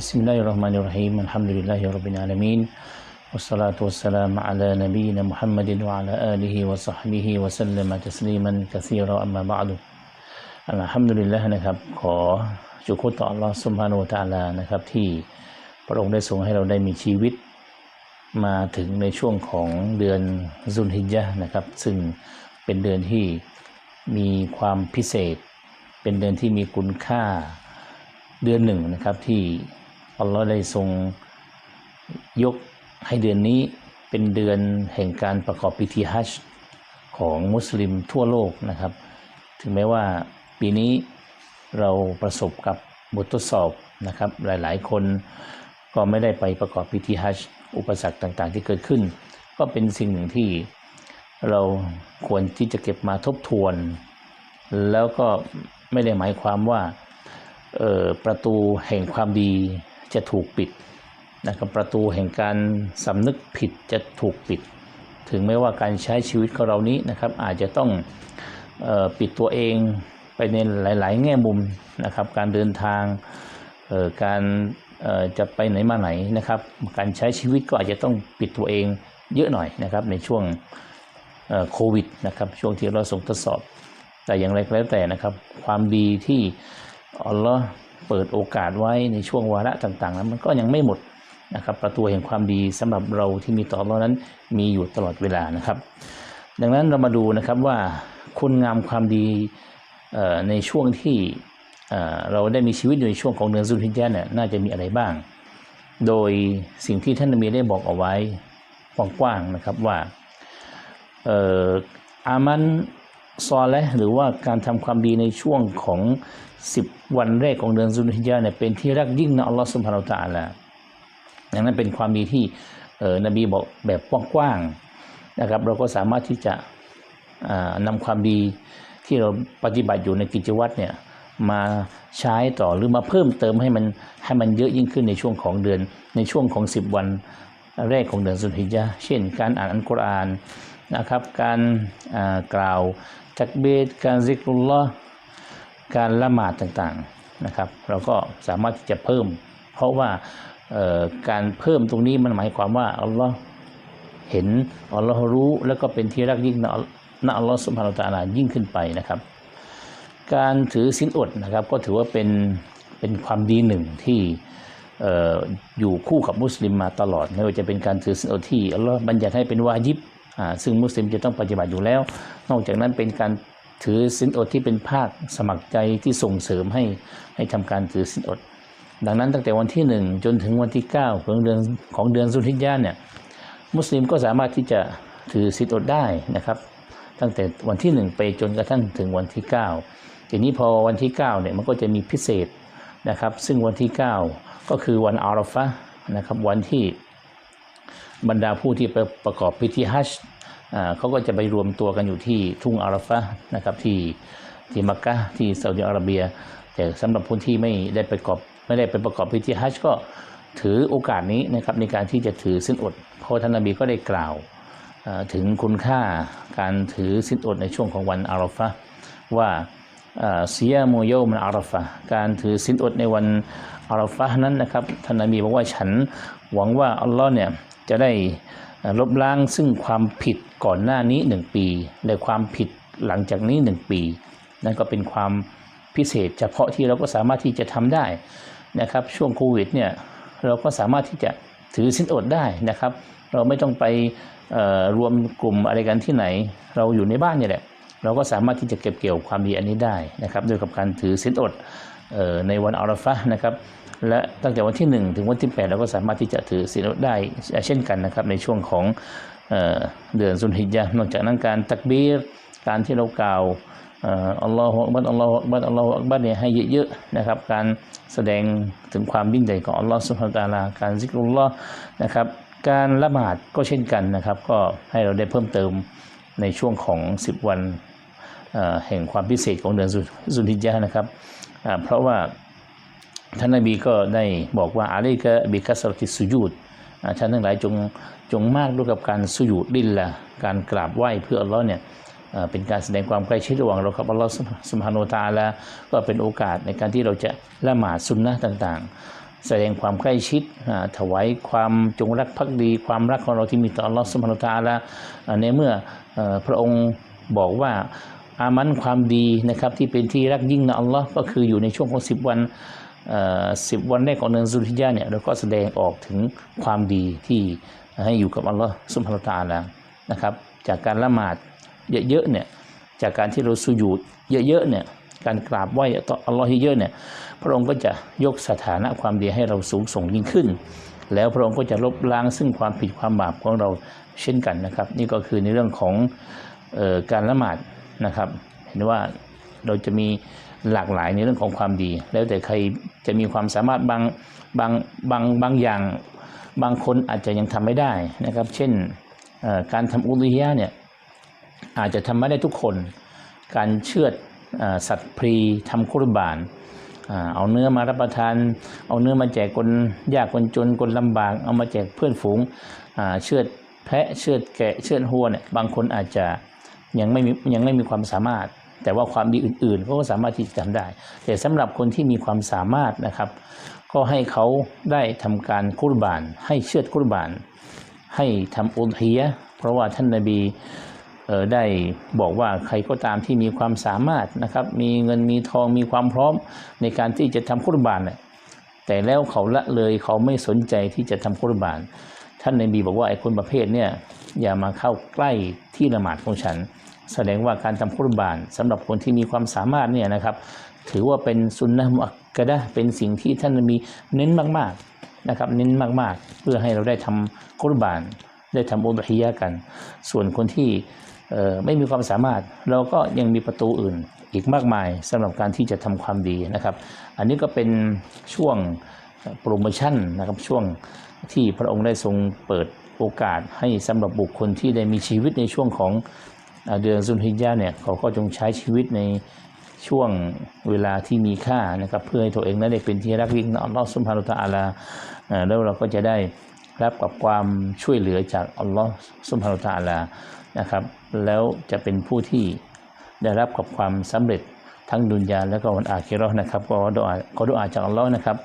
بسم الله الرحمن الرحيم الحمد لله رب العالمين والصلاة والسلام على نبينا محمد وعلى آله وصحبه وسلم تسليما كثيرا أما بعد อัลฮัมดุลิลละห์นะครับ ขอจุคุตต่ออัลลอฮ์ซุบฮานุวะตะอาลานะครับ ที่พระองค์ได้ทรงให้เราได้มีชีวิต มาถึงในช่วงของเดือนซุลฮิจญะห์นะครับ ซึ่งเป็นเดือนที่มีความพิเศษ เป็นเดือนที่มีคุณค่าเดือนหนึ่งนะครับ ที่ อัลลอฮ์ได้ทรงยกให้เดือนนี้เป็นเดือนแห่งการประกอบพิธีฮัจญ์ของมุสลิมทั่วโลกนะครับ ถึงแม้ว่าปีนี้เราประสบกับบททดสอบนะครับ หลายๆ คนก็ไม่ได้ไปประกอบพิธีฮัจญ์อุปสรรคต่างๆ ที่เกิดขึ้น ก็เป็นสิ่งหนึ่งที่เราควรที่จะเก็บมาทบทวน แล้วก็ไม่ได้หมายความว่าประตูแห่งความดี จะถูกปิดนะครับประตูแห่งการสำนึกผิดจะถูกปิด ถึงแม้ว่าการใช้ชีวิตของเรานี้นะครับอาจจะต้องออปิดตัวเองไปในหลาย ๆ แง่มุมนะครับการเดินทางการจะไปไหนมาไหนนะครับ การใช้ชีวิตก็อาจจะต้องปิดตัวเองเยอะหน่อยนะครับในช่วงโควิดนะครับช่วงที่เราส่งทดสอบ แต่อย่างไรก็แล้วแต่นะครับ ความดีที่อัลลอฮ์ เปิดโอกาสไว้ในช่วงวาระต่างๆนั้นมันก็ยังไม่หมดนะครับประตูแห่งความดีสำหรับเราที่มีต่ออัลลอฮ์นั้นมีอยู่ตลอดเวลานะครับ ดังนั้นเรามาดูนะครับว่าคุณงามความดีในช่วงที่เราได้มีชีวิตอยู่ในช่วงของเดือนซุลฮิจญะเนี่ยน่าจะมีอะไรบ้าง โดยสิ่งที่ท่านนบีได้บอกเอาไว้กว้างๆนะครับว่าอามันซอและหรือว่าการทำความดีในช่วงของ 10วันแรกของเดือนซุลฮิจญะเนี่ยเป็นที่รักยิ่งนะอัลลอฮฺสุบฮานาอัลตะอาลาดังนั้นเป็นความดีที่เออนบีบอกแบบกว้างๆนะครับ เราก็สามารถที่จะอ่านำความดีที่เราปฏิบัติอยู่ในกิจวัตรเนี่ยมาใช้ต่อหรือมาเพิ่มเติมให้มันให้มันเยอะยิ่งขึ้นในช่วงของเดือนในช่วงของ 10 วันแรกของเดือนสุลฮิจญะเช่น การอ่านอัลกุรอานนะครับ การกล่าวตักเบตการซิกรุลลอฮ์ การละหมาดต่างๆนะครับ เราก็สามารถที่จะเพิ่ม เพราะว่าการเพิ่มตรงนี้มันหมายความว่าอัลลอฮ์เห็นอัลลอฮ์รู้แล้วก็เป็นที่รักยิ่งนะนอัลลอฮ์สุบฮานาอัตะอาลายิ่งขึ้นไปนะครับ การถือศีลอดนะครับ ก็ถือว่าเป็นเป็นความดีหนึ่งที่อยู่คู่กับมุสลิมมาตลอดไม่ว่าจะเป็นการถือศีลอดที่อัลลอฮ์บัญญัติให้เป็นวาญิบซึ่งมุสลิมจะต้องปฏิบัติอยู่แล้ว นอกจากนั้นเป็นการ ถือศีลอดที่เป็นภาคสมัครใจที่ส่งเสริมให้ให้ทำการถือศีลอด ดังนั้นตั้งแต่วันที่หนึ่งจนถึงวันที่ 9 ของเดือนของเดือนสุลฮิจญะห์เนี่ยมุสลิมก็สามารถที่จะถือศีลอดได้นะครับ ตั้งแต่วันที่ 1 ไปจนกระทั่งถึงวันที่ 9 ทีนี้พอวันที่9เนี่ยมันก็จะมีพิเศษนะครับ ซึ่งวันที่ 9 ก็คือวันอาราฟะนะครับวันที่บรรดาผู้ที่ไปประกอบพิธีฮัจญ์ เขาก็จะไปรวมตัวกันอยู่ที่ทุ่งอาราฟะนะครับที่ที่มักกะที่ซาอุดิอาระเบีย แต่สำหรับผู้ที่ไม่ได้ไปประกอบไม่ได้ไปประกอบพิธีฮัจญ์ก็ถือโอกาสนี้นะครับในการที่จะถือสินอดเพราะท่านนบีก็ได้กล่าวถึงคุณค่าการถือสินอดในช่วงของวันอาราฟะว่าเซียโมโยมันอาราฟะการถือสินอดในวันอาราฟะนั้นนะครับท่านนบีบอกว่าฉันหวังว่าอัลลอฮ์เนี่ยจะได้ ลบล้างซึ่งความผิดก่อนหน้านี้หนึ่งปี และความผิดหลังจากนี้หนึ่งปี นั่นก็เป็นความพิเศษ เฉพาะที่เราก็สามารถที่จะทำได้นะครับช่วงโควิดเนี่ยเราก็สามารถที่จะถือสินอดได้นะครับ เราไม่ต้องไปรวมกลุ่มอะไรกันที่ไหน เราอยู่ในบ้านนี่แหละเราก็สามารถที่จะเก็บเกี่ยวความดีอันนี้ได้นะครับโดยกับการถือสินอด ในวันอาราฟะนะครับและตั้งแต่วันที่ 1 ถึงวันที่ 8 เราก็สามารถที่จะถือศีลอดได้เช่นกันนะครับในช่วงของเออเดือนสุนฮิจญะนอกจากนั้นการตักบีรการที่เรากล่าวอัลลอฮฺอักบัดอัลลอฮฺอักบัดอัลลอฮฺอักบัดเนี่ยให้เยอะๆนะครับการแสดงถึงความยิ่งใหญ่ของอัลลอฮฺสุบฮานตาลาการซิกรุลลอฮ์นะครับการละหมาดก็เช่นกันนะครับ ก็ให้เราได้เพิ่มเติมในช่วงของ 10 วันแห่งความพิเศษของเดือนสุนฮิจญะนะครับ เพราะว่าท่านนบีก็ได้บอกว่าอาลีกะบิคัสรติสุญูดท่านทั้งหลายจงจงมากด้วยกับการสุญูดดินละการกราบไหว้เพื่ออัลลอฮ์เนี่ยเป็นการแสดงความใกล้ชิดระหว่างเรากับอัลลอฮ์สุบฮานุตาลาก็เป็นโอกาสในการที่เราจะละหมาดซุนนะต่างๆ แสดงความใกล้ชิดถวายความจงรักภักดี ความรักของเราที่มีต่ออัลลอฮฺสุบฮานุตาลาอ่าในเมื่อพระองค์บอกว่า อามันความดีนะครับที่เป็นที่รักยิ่งนะอัลลอฮ์ก็คืออยู่ในช่วงของสิบวันสิบวันแรกของเดือนซุลฮิจญาเนี่ยเราก็แสดงออกถึงความดีที่ให้อยู่กับอัลลอฮ์สุบฮานุตาลานะครับจากการละหมาดเยอะๆเนี่ยจากการที่เราสุญูดเยอะๆเนี่ยการกราบไหว้ต่ออัลลอฮ์เยอะเนี่ยพระองค์ก็จะยกสถานะความดีให้เราสูงส่งยิ่งขึ้น แล้วพระองค์ก็จะลบล้างซึ่งความผิดความบาปของเราเช่นกันนะครับ นี่ก็คือในเรื่องของออการละหมาด นะครับเห็นว่าเราจะมีหลากหลายในเรื่องของความดี แล้วแต่ใครจะมีความสามารถบางบางบางบางอย่างบางคนอาจจะยังทำไม่ได้นะครับ เช่นการทำอุลิยะเนี่ยอาจจะทำไม่ได้ทุกคน การเชือดสัตว์พรีทำคุรบานเอาเนื้อมารับประทาน เอาเนื้อมาแจกคนยากคนจนคนลำบาก เอามาแจกเพื่อนฝูงเชือดแพะเชือดแกะเชือดหัวเนี่ยบางคนอาจจะ ยังไม่มียังไม่มีความสามารถ แต่ว่าความดีอื่นๆเขาก็สามารถที่จะทำได้ แต่สำหรับคนที่มีความสามารถนะครับ ก็ให้เขาได้ทำการคุรบาน ให้เชือดคุรบาน ให้ทำอุลฮียะเพราะว่าท่านนบีได้บอกว่าใครก็ตามที่มีความสามารถนะครับ มีเงินมีทองมีความพร้อมในการที่จะทำคุรบานแต่แล้วเขาละเลยเขาไม่สนใจที่จะทำคุรบาน ท่านนบีบอกว่าไอ้คนประเภทเนี่ย อย่ามาเข้าใกล้ที่ละหมาดของฉัน แสดงว่าการทำคุรบานสำหรับคนที่มีความสามารถเนี่ยนะครับ ถือว่าเป็นสุนนะมุอักกะดะเป็นสิ่งที่ท่านนบีเน้นมากๆนะครับ เน้นมากๆ เพื่อให้เราได้ทำคุรบาน ได้ทำอุบฮิยะกัน ส่วนคนที่ไม่มีความสามารถ เราก็ยังมีประตูอื่นอีกมากมายสำหรับการที่จะทำความดีนะครับ อันนี้ก็เป็นช่วงโปรโมชั่นนะครับช่วงที่พระองค์ได้ทรงเปิด โอกาสให้สำหรับบุคคลที่ได้มีชีวิตในช่วงของเดือนซุลฮิจญะเนี่ยเขาก็จงใช้ชีวิตในช่วงเวลาที่มีค่านะครับเพื่อให้ตัวเองนั้นได้เป็นที่รักยิ่งอัลลอฮฺซุบฮานุตะอาลาเอ่อแล้วเราก็จะได้รับกับความช่วยเหลือจากอัลลอฮ์สุบฮานุตะอาลานะครับแล้วจะเป็นผู้ที่ได้รับกับความสำเร็จทั้งดุนยาและก็วันอาคิราะห์นะครับก็ดุอาขอดุอาจากอัลลอฮ์นะครับ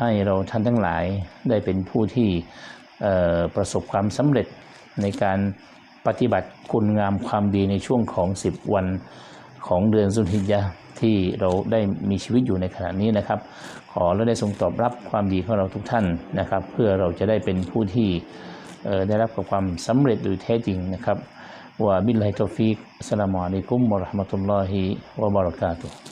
ให้เราท่านทั้งหลายได้เป็นผู้ที่ ประสบความสำเร็จในการปฏิบัติคุณงามความดีในช่วงของ 10 วันของเดือนสุนฮิจญะที่เราได้มีชีวิตอยู่ในขณะนี้นะครับ ขอและได้ทรงตอบรับความดีของเราทุกท่านนะครับ เพื่อเราจะได้เป็นผู้ที่ได้รับกับความสำเร็จโดยแท้จริงนะครับว่าบิลลาฮิตอฟิกสลามอะลัยกุมวะราะห์มะตุลลอฮิวะบะเราะกาตุฮ์